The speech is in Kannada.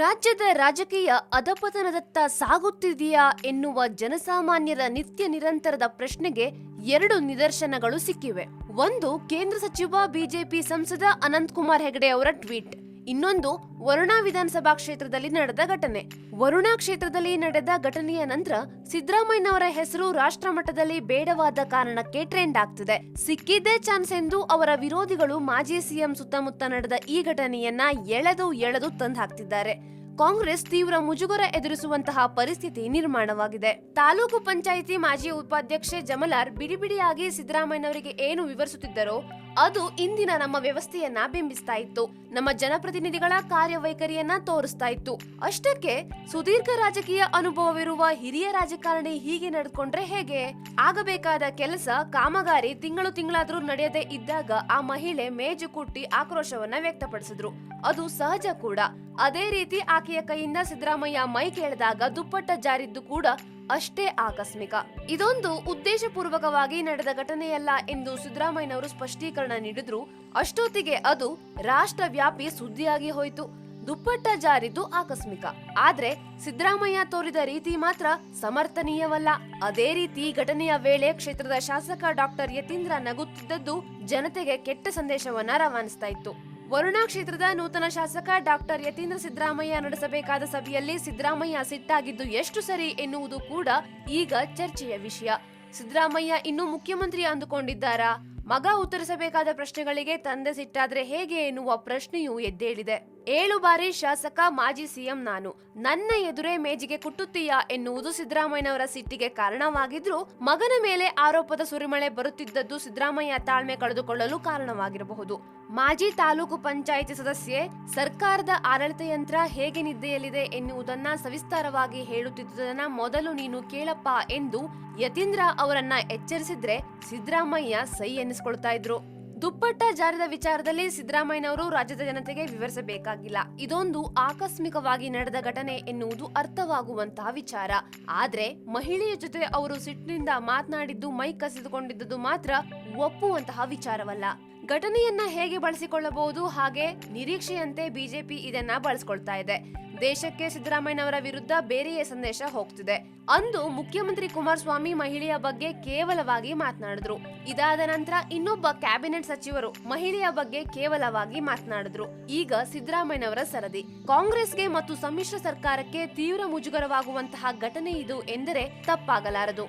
ರಾಜ್ಯದ ರಾಜಕೀಯ ಅಧಪತನದತ್ತ ಸಾಗುತ್ತಿದೆಯಾ ಎನ್ನುವ ಜನಸಾಮಾನ್ಯರ ನಿತ್ಯ ನಿರಂತರದ ಪ್ರಶ್ನೆಗೆ ಎರಡು ನಿದರ್ಶನಗಳು ಸಿಕ್ಕಿವೆ. ಒಂದು ಕೇಂದ್ರ ಸಚಿವ, ಬಿಜೆಪಿ ಸಂಸದ ಅನಂತ್ ಕುಮಾರ್ ಹೆಗಡೆ ಅವರ ಟ್ವೀಟ್. ಇನ್ನೊಂದು ವರುಣಾ ವಿಧಾನಸಭಾ ಕ್ಷೇತ್ರದಲ್ಲಿ ನಡೆದ ಘಟನೆ. ವರುಣಾ ಕ್ಷೇತ್ರದಲ್ಲಿ ನಡೆದ ಘಟನೆಯ ನಂತರ ಸಿದ್ದರಾಮಯ್ಯನವರ ಹೆಸರು ರಾಷ್ಟ್ರ ಮಟ್ಟದಲ್ಲಿ ಬೇಡವಾದ ಕಾರಣಕ್ಕೆ ಟ್ರೆಂಡ್ ಆಗ್ತಿದೆ. ಸಿಕ್ಕಿದ್ದೇ ಚಾನ್ಸ್ ಎಂದು ಅವರ ವಿರೋಧಿಗಳು ಮಾಜಿ ಸಿಎಂ ಸುತ್ತಮುತ್ತ ನಡೆದ ಈ ಘಟನೆಯನ್ನ ಎಳೆದು ಎಳೆದು ತಂದು ಹಾಕ್ತಿದ್ದಾರೆ ಕಾಂಗ್ರೆಸ್ ತೀವ್ರ ಮುಜುಗರ ಎದುರಿಸುವಂತಹ ಪರಿಸ್ಥಿತಿ ನಿರ್ಮಾಣವಾಗಿದೆ. ತಾಲೂಕು ಪಂಚಾಯಿತಿ ಮಾಜಿ ಉಪಾಧ್ಯಕ್ಷೆ ಜಮಲಾರ್ ಬಿಡಿಬಿಡಿಯಾಗಿ ಸಿದ್ದರಾಮಯ್ಯನವರಿಗೆ ಏನು ವಿವರಿಸುತ್ತಿದ್ದರೋ ಅದು ಇಂದಿನ ನಮ್ಮ ವ್ಯವಸ್ಥೆಯನ್ನ ಬಿಂಬಿಸ್ತಾ ಇತ್ತು. ನಮ್ಮ ಜನಪ್ರತಿನಿಧಿಗಳ ಕಾರ್ಯವೈಖರಿಯನ್ನ ತೋರಿಸ್ತಾ ಇತ್ತು. ಅಷ್ಟಕ್ಕೆ ಸುದೀರ್ಘ ರಾಜಕೀಯ ಅನುಭವವಿರುವ ಹಿರಿಯ ರಾಜಕಾರಣಿ ಹೀಗೆ ನಡೆದುಕೊಂಡ್ರೆ ಹೇಗೆ? ಆಗಬೇಕಾದ ಕೆಲಸ ಕಾಮಗಾರಿ ತಿಂಗಳು ತಿಂಗಳಾದ್ರೂ ನಡೆಯದೇ ಇದ್ದಾಗ ಆ ಮಹಿಳೆ ಮೇಜು ಕುಟ್ಟಿ ಆಕ್ರೋಶವನ್ನ ವ್ಯಕ್ತಪಡಿಸಿದ್ರು. ಅದು ಸಹಜ ಕೂಡ. ಅದೇ ರೀತಿ ಆಕೆಯ ಕೈಯಿಂದ ಸಿದ್ದರಾಮಯ್ಯ ಮೈ ಕೇಳಿದಾಗ ದುಪ್ಪಟ್ಟ ಜಾರಿದ್ದು ಕೂಡ ಅಷ್ಟೇ ಆಕಸ್ಮಿಕ. ಇದೊಂದು ಉದ್ದೇಶಪೂರ್ವಕವಾಗಿ ನಡೆದ ಘಟನೆಯಲ್ಲ ಎಂದು ಸಿದ್ದರಾಮಯ್ಯನವರು ಸ್ಪಷ್ಟೀಕರಣ ನೀಡಿದ್ರು. ಅಷ್ಟೊತ್ತಿಗೆ ಅದು ರಾಷ್ಟ್ರವ್ಯಾಪಿ ಸುದ್ದಿಯಾಗಿ ಹೋಯಿತು. ದುಪ್ಪಟ್ಟ ಜಾರಿದ್ದು ಆಕಸ್ಮಿಕ. ಆದ್ರೆ ಸಿದ್ದರಾಮಯ್ಯ ತೋರಿದ ರೀತಿ ಮಾತ್ರ ಸಮರ್ಥನೀಯವಲ್ಲ. ಅದೇ ರೀತಿ ಘಟನೆಯ ವೇಳೆ ಕ್ಷೇತ್ರದ ಶಾಸಕ ಡಾಕ್ಟರ್ ಯತೀಂದ್ರ ನಗುತ್ತಿದ್ದದ್ದು ಜನತೆಗೆ ಕೆಟ್ಟ ಸಂದೇಶವನ್ನ ರವಾನಿಸ್ತಾ ಇತ್ತು. ವರುಣಾ ಕ್ಷೇತ್ರದ ನೂತನ ಶಾಸಕ ಡಾಕ್ಟರ್ ಯತೀಂದ್ರ ಸಿದ್ದರಾಮಯ್ಯ ನಡೆಸಬೇಕಾದ ಸಭೆಯಲ್ಲಿ ಸಿದ್ದರಾಮಯ್ಯ ಸಿಟ್ಟಾಗಿದ್ದು, ಎಷ್ಟು ಸರಿ ಎನ್ನುವುದು ಕೂಡ ಈಗ ಚರ್ಚೆಯ ವಿಷಯ. ಸಿದ್ದರಾಮಯ್ಯ ಇನ್ನೂ ಮುಖ್ಯಮಂತ್ರಿ ಅಂದುಕೊಂಡಿದ್ದಾರಾ? ಮಗ ಉತ್ತರಿಸಬೇಕಾದ ಪ್ರಶ್ನೆಗಳಿಗೆ ತಂದೆ ಸಿಟ್ಟಾದ್ರೆ ಹೇಗೆ ಎನ್ನುವ ಪ್ರಶ್ನೆಯೂ ಎದ್ದೇಳಿದೆ. ಏಳು ಬಾರಿ ಶಾಸಕ, ಮಾಜಿ ಸಿಎಂ ನಾನು. ನನ್ನ ಎದುರೇ ಮೇಜಿಗೆ ಕುಟ್ಟುತ್ತೀಯಾ ಎನ್ನುವುದು ಸಿದ್ದರಾಮಯ್ಯನವರ ಸಿಟ್ಟಿಗೆ ಕಾರಣವಾಗಿದ್ರು, ಮಗನ ಮೇಲೆ ಆರೋಪದ ಸುರಿಮಳೆ ಬರುತ್ತಿದ್ದದ್ದು ಸಿದ್ದರಾಮಯ್ಯ ತಾಳ್ಮೆ ಕಳೆದುಕೊಳ್ಳಲು ಕಾರಣವಾಗಿರಬಹುದು. ಮಾಜಿ ತಾಲೂಕು ಪಂಚಾಯಿತಿ ಸದಸ್ಯೆ, ಸರ್ಕಾರದ ಆಡಳಿತ ಯಂತ್ರ ಹೇಗೆ ನಿದ್ದೆಯಲ್ಲಿದೆ ಎನ್ನುವುದನ್ನ ಸವಿಸ್ತಾರವಾಗಿ ಹೇಳುತ್ತಿದ್ದುದನ್ನ ಮೊದಲು ನೀನು ಕೇಳಪ್ಪ ಎಂದು ಯತೀಂದ್ರ ಅವರನ್ನ ಎಚ್ಚರಿಸಿದ್ರೆ ಸಿದ್ದರಾಮಯ್ಯ ಸೈ ಎನ್ನಿಸ್ಕೊಳ್ತಾ ಇದ್ರು. ದುಪ್ಪಟ್ಟ ಜಾರಿದ ವಿಚಾರದಲ್ಲಿ ಸಿದ್ದರಾಮಯ್ಯನವರು ರಾಜ್ಯದ ಜನತೆಗೆ ವಿವರಿಸಬೇಕಾಗಿಲ್ಲ. ಇದೊಂದು ಆಕಸ್ಮಿಕವಾಗಿ ನಡೆದ ಘಟನೆ ಎನ್ನುವುದು ಅರ್ಥವಾಗುವಂತಹ ವಿಚಾರ. ಆದ್ರೆ ಮಹಿಳೆಯ ಜೊತೆ ಅವರು ಸಿಟ್ಟಿನಿಂದ ಮಾತನಾಡಿದ್ದು, ಮೈ ಕಸಿದುಕೊಂಡಿದ್ದುದು ಮಾತ್ರ ಒಪ್ಪುವಂತಹ ವಿಚಾರವಲ್ಲ. ಘಟನೆಯನ್ನ ಹೇಗೆ ಬಳಸಿಕೊಳ್ಳಬಹುದು, ಹಾಗೆ ನಿರೀಕ್ಷೆಯಂತೆ ಬಿಜೆಪಿ ಇದನ್ನ ಬಳಸ್ಕೊಳ್ತಾ ಇದೆ. ದೇಶಕ್ಕೆ ಸಿದ್ದರಾಮಯ್ಯನವರ ವಿರುದ್ಧ ಬೇರೆಯೇ ಸಂದೇಶ ಹೋಗ್ತಿದೆ. ಅಂದು ಮುಖ್ಯಮಂತ್ರಿ ಕುಮಾರಸ್ವಾಮಿ ಮಹಿಳೆಯ ಬಗ್ಗೆ ಕೇವಲವಾಗಿ ಮಾತನಾಡಿದ್ರು. ಇದಾದ ನಂತರ ಇನ್ನೊಬ್ಬ ಕ್ಯಾಬಿನೆಟ್ ಸಚಿವರು ಮಹಿಳೆಯ ಬಗ್ಗೆ ಕೇವಲವಾಗಿ ಮಾತನಾಡಿದ್ರು. ಈಗ ಸಿದ್ದರಾಮಯ್ಯನವರ ಸರದಿ. ಕಾಂಗ್ರೆಸ್ಗೆ ಮತ್ತು ಸಮ್ಮಿಶ್ರ ಸರ್ಕಾರಕ್ಕೆ ತೀವ್ರ ಮುಜುಗರವಾಗುವಂತಹ ಘಟನೆ ಇದು ಎಂದರೆ ತಪ್ಪಾಗಲಾರದು.